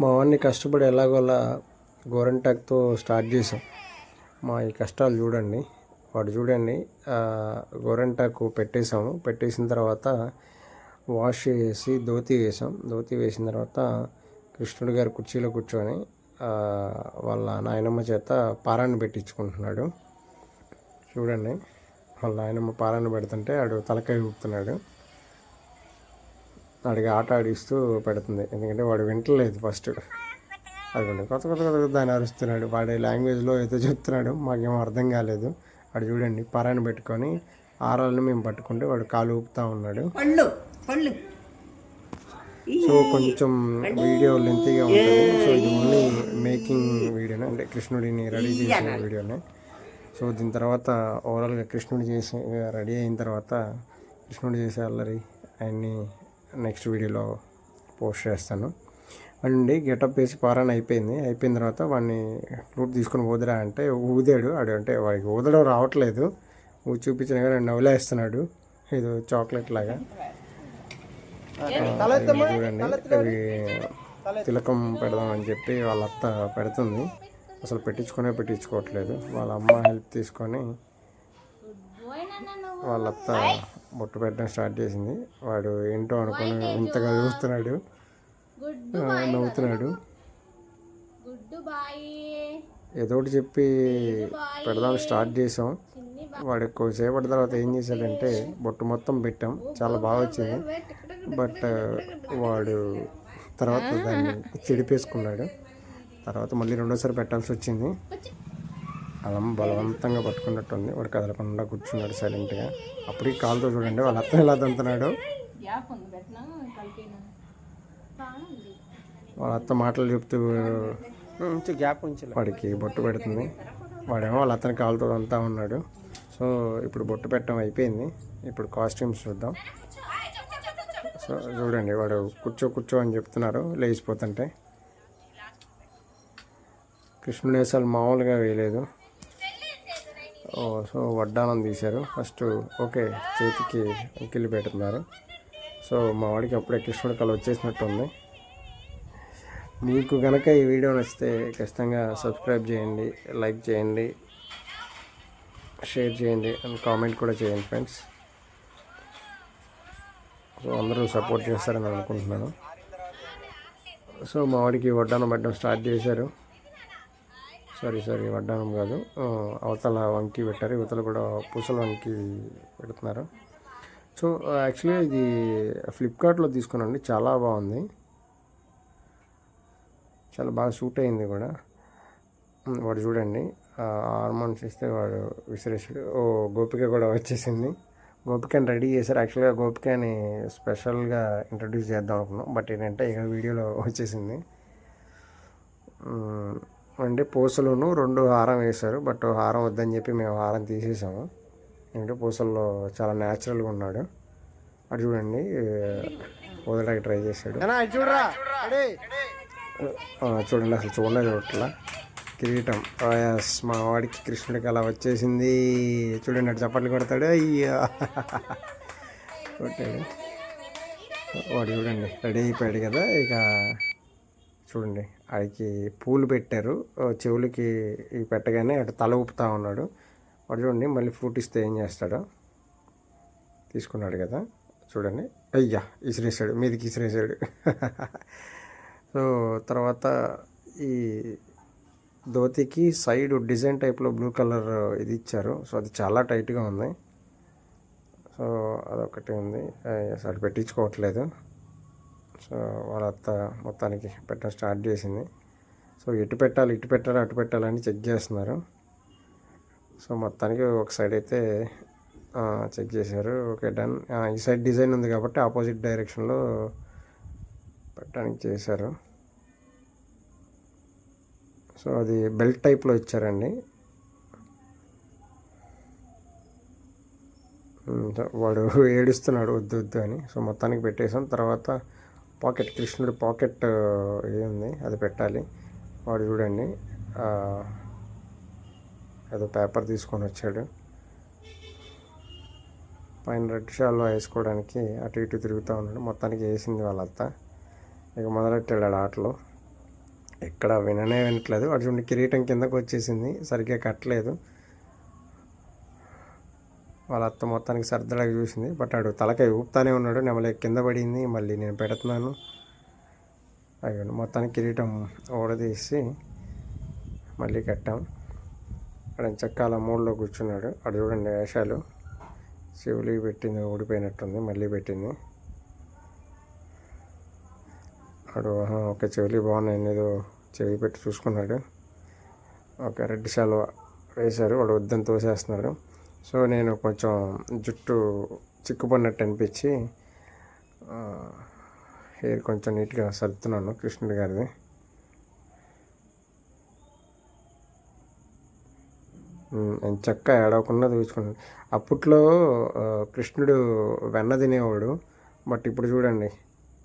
మా వాడిని కష్టపడి ఎలాగోలా గోరంటాక్తో స్టార్ట్ చేసాం మా ఈ కష్టాలు చూడండి వాడు చూడండి గోరంటాకు పెట్టేసాము పెట్టేసిన తర్వాత వాష్ చేసి ధోతి వేసాం ధోతి వేసిన తర్వాత కృష్ణుడు గారు కుర్చీలో కూర్చొని వాళ్ళ నాయనమ్మ చేత పారాన్ని పెట్టించుకుంటున్నాడు. చూడండి వాళ్ళ నాయనమ్మ పారాన్ని పెడుతుంటే ఆడు తలకాయ ఊపుతున్నాడు. వాడికి ఆట ఆడిస్తూ పెడుతుంది. ఎందుకంటే వాడు వింటలేదు ఫస్ట్ అదిగోండి కొత్త కొత్త కొత్త కొత్త దాన్ని అరుస్తున్నాడు. వాడి లాంగ్వేజ్లో ఏదో చెప్తున్నాడు. మాకేమో అర్థం కాలేదు. వాడు చూడండి పరాన్ని పెట్టుకొని ఆరాలను మేము పట్టుకుంటే వాడు కాలు ఊపుతా ఉన్నాడు. సో కొంచెం వీడియో లెంతీగా ఉంటుంది. సో ఇది ఓన్లీ మేకింగ్ వీడియోనే అంటే కృష్ణుడిని రెడీ చేసిన వీడియోనే సో దీని తర్వాత ఓవరాల్గా కృష్ణుడు చేసి రెడీ అయిన తర్వాత కృష్ణుడు చేసే అల్లరి ఆయన్ని నెక్స్ట్ వీడియోలో పోస్ట్ చేస్తాను. అండి గెటప్ వేసి పారాయణ అయిపోయింది. అయిపోయిన తర్వాత వాడిని ఫ్రూట్ తీసుకొని ఊదరా అంటే ఊదాడు. ఆడు అంటే వాడికి ఊదడం రావట్లేదు. ఊది చూపించిన కానీ నవ్వులేస్తున్నాడు ఏదో చాక్లెట్ లాగా. చూడండి. అవి తిలకం పెడదాం అని చెప్పి వాళ్ళ అత్త పెడుతుంది. అసలు పెట్టించుకునే పెట్టించుకోవట్లేదు. వాళ్ళ అమ్మ హెల్ప్ తీసుకొని వాళ్ళ అత్త బొట్టు పెట్టడం స్టార్ట్ చేసింది. వాడు ఏంటో అనుకుని ఇంతగా చూస్తున్నాడు. నవ్వుతున్నాడు. ఏదో ఒకటి చెప్పి పెడదాం స్టార్ట్ చేసాం. వాడు ఎక్కువసేపటి తర్వాత ఏం చేశాడంటే బొట్టు మొత్తం పెట్టాం. చాలా బాగా వచ్చింది. బట్ వాడు తర్వాత దాన్ని చెడిపేసుకున్నాడు. తర్వాత మళ్ళీ రెండోసారి పెట్టాల్సి వచ్చింది. అలా బలవంతంగా పట్టుకున్నట్టుంది. వాడు కదలకుండా కూర్చున్నాడు సైలెంట్గా. అప్పటికి కాలుతో చూడండి వాళ్ళ అత్త ఎలా దంతున్నాడు గ్యాప్ ఉంది పెట్టినా? కలిపినా? బాగుంది. వాళ్ళ అత్త మాటలు చెప్తూ గ్యాప్ వాడికి బొట్టు పెడుతుంది. వాడేమో వాళ్ళ అతని కాలుతో అంతా ఉన్నాడు. సో ఇప్పుడు బొట్టు పెట్టడం అయిపోయింది. ఇప్పుడు కాస్ట్యూమ్స్ చూద్దాం. సో చూడండి వాడు కూర్చో కూర్చో అని చెప్తున్నారు లేచిపోతుంటే. కృష్ణుడు మామూలుగా వేయలేదు. సో వడ్డానం తీశారు. ఫస్ట్ ఓకే చేతికి అంకిలి పెడుతున్నారు. సో మా వాడికి అప్పుడే కృష్ణుడి కళ వచ్చేసినట్టుంది. మీకు కనుక ఈ వీడియో నచ్చితే ఖచ్చితంగా సబ్స్క్రైబ్ చేయండి లైక్ చేయండి షేర్ చేయండి అండ్ కామెంట్ కూడా చేయండి ఫ్రెండ్స్. సో అందరూ సపోర్ట్ చేస్తారని అనుకుంటున్నాను. సో మా వాడికి వడ్డానం పెట్టడం స్టార్ట్ చేశారు. సారీ సారీ వడ్డానం కాదు. అవతల వంకి పెట్టారు ఇవతల కూడా పూసల వంకి పెడుతున్నారు. సో యాక్చువల్లీ ఇది ఫ్లిప్కార్ట్లో తీసుకున్నాండి చాలా బాగుంది. చాలా బాగా సూట్ అయింది కూడా. వాడు చూడండి హార్మోన్స్ ఇస్తే వాడు విసిరేసాడు. ఓ గోపిక కూడా వచ్చేసింది. గోపికని రెడీ చేశారు. యాక్చువల్గా గోపికని స్పెషల్గా ఇంట్రడ్యూస్ చేద్దాం అనుకున్నాం బట్ ఏంటంటే ఇక వీడియోలో వచ్చేసింది. అంటే పూసలును రెండు హారం వేశారు బట్ హారం వద్దని చెప్పి మేము హారం తీసేసాము. ఏంటంటే పూసల్లో చాలా న్యాచురల్గా ఉన్నాడు. అటు చూడండి వదలడానికి ట్రై చేశాడు. చూడండి అసలు చూడలేదు అట్లా. కిరీటం. ఎస్ మా వాడికి కృష్ణుడికి అలా వచ్చేసింది. చూడండి అటు చప్పట్లు కొడతాడు. అయ్యా. కొట్టాడు. వాడు చూడండి రెడీ అయిపోయాడు కదా ఇక చూడండి. ఆడికి పూలు పెట్టారు. చెవులకి ఇవి పెట్టగానే అటు తల ఊపుతా ఉన్నాడు. వాడు చూడండి మళ్ళీ ఫ్రూట్ ఇస్తే ఏం చేస్తాడో తీసుకున్నాడు కదా. చూడండి. అయ్యా ఇసిరేసాడు. మీదకి ఇసిరేసాడు. సో తర్వాత ఈ ధోతికి సైడ్ డిజైన్ టైప్లో బ్లూ కలర్ ఇది ఇచ్చారు. సో అది చాలా టైట్గా ఉంది. సో అదొకటి ఉంది. అసలు పెట్టించుకోవట్లేదు. సో వాళ్ళ అత్త మొత్తానికి పెట్టడం స్టార్ట్ చేసింది. సో ఎటు పెట్టాలి ఇటు పెట్టాలి అటు పెట్టాలని చెక్ చేస్తున్నారు. సో మొత్తానికి ఒక సైడ్ అయితే చెక్ చేశారు. Okay done. ఈ సైడ్ డిజైన్ ఉంది కాబట్టి ఆపోజిట్ డైరెక్షన్లో పెట్టడానికి చేశారు. సో అది బెల్ట్ టైప్లో ఇచ్చారండి. వాడు ఏడుస్తున్నాడు వద్దు వద్దు అని. సో మొత్తానికి పెట్టేసాం. తర్వాత పాకెట్ కృష్ణుడి పాకెట్ ఏముంది అది పెట్టాలి. వాడు చూడండి ఏదో పేపర్ తీసుకొని వచ్చాడు. పైన రెడ్ షాల్లో వేసుకోవడానికి అటు ఇటు తిరుగుతూ ఉన్నాడు. మొత్తానికి వేసింది వాళ్ళంతా. ఇక మొదలెట్టాడు ఆడ ఆటలో. ఎక్కడ విననే వినట్లేదు. వాడు చూడండి కిరీటం కిందకు వచ్చేసింది. సరిగ్గా కట్టలేదు. వాళ్ళ అత్త మొత్తానికి సర్దలాగా చూసింది. బట్ ఆడు తలకాయ ఊపుతానే ఉన్నాడు. నెమలి కింద పడింది. మళ్ళీ నేను పెడుతున్నాను. అయ్యండి మొత్తానికి కిరీటం ఓడదీసి మళ్ళీ కట్టాం. అక్కడ చక్కాల మూడులో కూర్చున్నాడు. అక్కడ చూడండి వేషాలు. శివులికి పెట్టింది ఓడిపోయినట్టుంది మళ్ళీ పెట్టింది. అడు ఒక చెవులి బాగున్నాయి. ఏదో చెవి పెట్టి చూసుకున్నాడు. ఒక రెడ్ శాలువ వేశారు. వాడు వద్దని తోసేస్తున్నాడు. సో నేను కొంచెం జుట్టు చిక్కుపడినట్టు అనిపించి హెయిర్ కొంచెం నీట్గా సర్దుతున్నాను కృష్ణుడి గారిది. చక్క ఏడవకుండా చూసుకున్నాను. అప్పట్లో కృష్ణుడు వెన్న తినేవాడు బట్ ఇప్పుడు చూడండి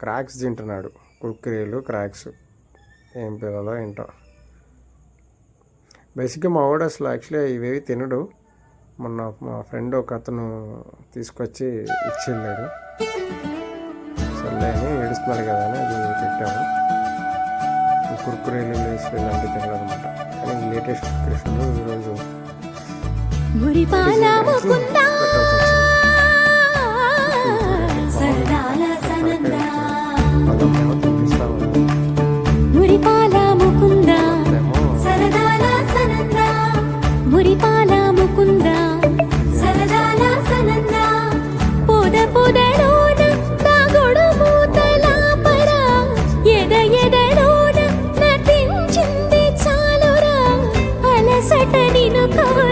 క్రాక్స్ తింటున్నాడు. కుర్కురేలు క్రాక్స్. ఏం పిల్లలో ఏంటో. బేసిక్గా మా వాడు అసలు యాక్చువల్లీ ఇవేవి తినడు. మొన్న మా ఫ్రెండ్ ఒక అతను తీసుకొచ్చి ఇచ్చి వెళ్ళాడు సర్లే అని ఏడుస్తున్నాడు కదా అని అది పెట్టాము. కుర్కురేలు లేసి ఇలాంటివి తినడు అనమాట కానీ లేటెస్ట్ కృష్ణుడు ఈరోజు ముకుంద? கவலை